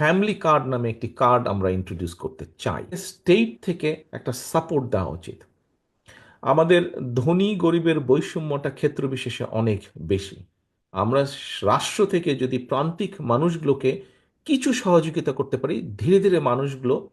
Family card নামে একটি card আমরা ইন্ট্রোডিউস করতে চাই। স্টেট থেকে একটা সাপোর্ট দেওয়া উচিত। আমাদের ধনী গরিবের বৈষম্যটা ক্ষেত্র বিশেষে অনেক বেশি। আমরা রাষ্ট্র থেকে যদি প্রান্তিক মানুষগুলোকে কিছু সহযোগিতা করতে পারি, ধীরে ধীরে মানুষগুলো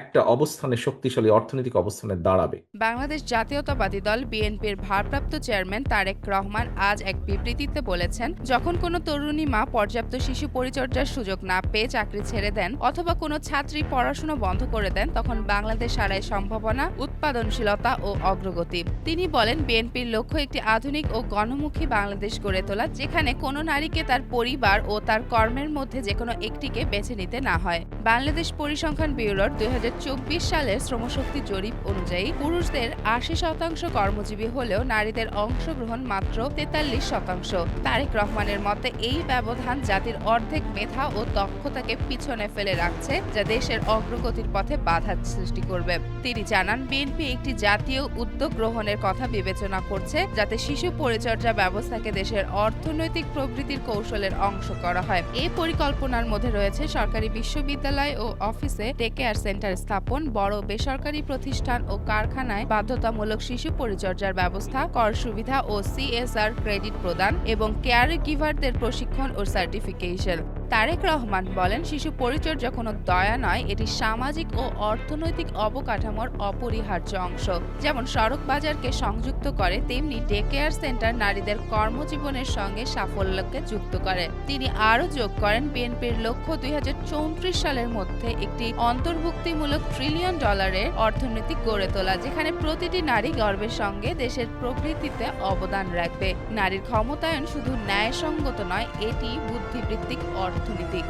একটা অবস্থানে শক্তিশালী অর্থনৈতিক অবস্থানে দাঁড়াবে। বাংলাদেশ জাতীয়তাবাদী দল বিএনপির ভারপ্রাপ্ত চেয়ারম্যান তারেক রহমান আজ এক বিবৃতিতে বলেছেন, যখন কোনো তরুণী মা পর্যাপ্ত শিশু পরিচর্যার সুযোগ না পেয়ে চাকরি ছেড়ে দেন অথবা কোনো ছাত্রী পড়াশোনা বন্ধ করে দেন, তখন বাংলাদেশ হারায় সম্ভাবনা, উৎপাদনশীলতা ও অগ্রগতি। তিনি বলেন, বিএনপির লক্ষ্য একটি আধুনিক ও গণমুখী বাংলাদেশ গড়ে তোলা, যেখানে কোনো নারীকে তার পরিবার ও তার কর্মের মধ্যে যে কোনো একটিকে বেছে নিতে না হয়। বাংলাদেশ পরিসংখ্যান ব্যুরোর দুই হাজার চব্বিশ সালের শ্রমশক্তি জরিপ অনুযায়ী পুরুষদের আশি শতাংশ কর্মজীবী হলেও নারীদের অংশগ্রহণ মাত্র তেতাল্লিশ শতাংশ। তারেক রহমানের মতে, এই ব্যবধান জাতির অর্ধেক মেধা ও দক্ষতাকে পিছনে ফেলে রাখছে, যা দেশের অগ্রগতির পথে বাধা সৃষ্টি করবে। তিনি জানান, বিএনপি একটি জাতীয় উদ্যোগ গ্রহণের কথা বিবেচনা করছে, যাতে শিশু পরিচর্যা ব্যবস্থাকে দেশের অর্থনৈতিক প্রবৃদ্ধির কৌশলের অংশ করা হয়। এই পরিকল্পনার মধ্যে রয়েছে সরকারি বিশ্ববিদ্যালয় ও অফিসে টেক কেয়ার সেন্টার স্থাপন, বড় বেসরকারি প্রতিষ্ঠান ও কারখানায় বাধ্যতামূলক শিশু পরিচর্যার ব্যবস্থা, কর সুবিধা ও সিএসআর ক্রেডিট প্রদান এবং কেয়ার গিভারদের প্রশিক্ষণ ও সার্টিফিকেশন। তারেক রহমান বলেন, শিশু পরিচর্যা কোনো দয়া নয়, এটি সামাজিক ও অর্থনৈতিক অবকাঠামোর অপরিহার্য অংশ। যেমন সড়ক বাজারকে সংযুক্ত করে, তেমনি ডে কেয়ার সেন্টার নারীদের কর্মজীবনের সঙ্গে সাফল্যকে যুক্ত করে। তিনি আরও যোগ করেন, বিএনপির লক্ষ্য দুই হাজার চৌত্রিশ সালের মধ্যে একটি অন্তর্ভুক্তিমূলক ট্রিলিয়ন ডলারের অর্থনীতি গড়ে তোলা, যেখানে প্রতিটি নারী গর্বের সঙ্গে দেশের প্রকৃতিতে অবদান রাখবে। নারীর ক্ষমতায়ন শুধু ন্যায়সঙ্গত নয়, এটি বুদ্ধিবৃত্তিক অর্থনীতি।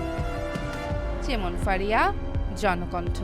যেমন ফারিয়া জনকণ্ঠ।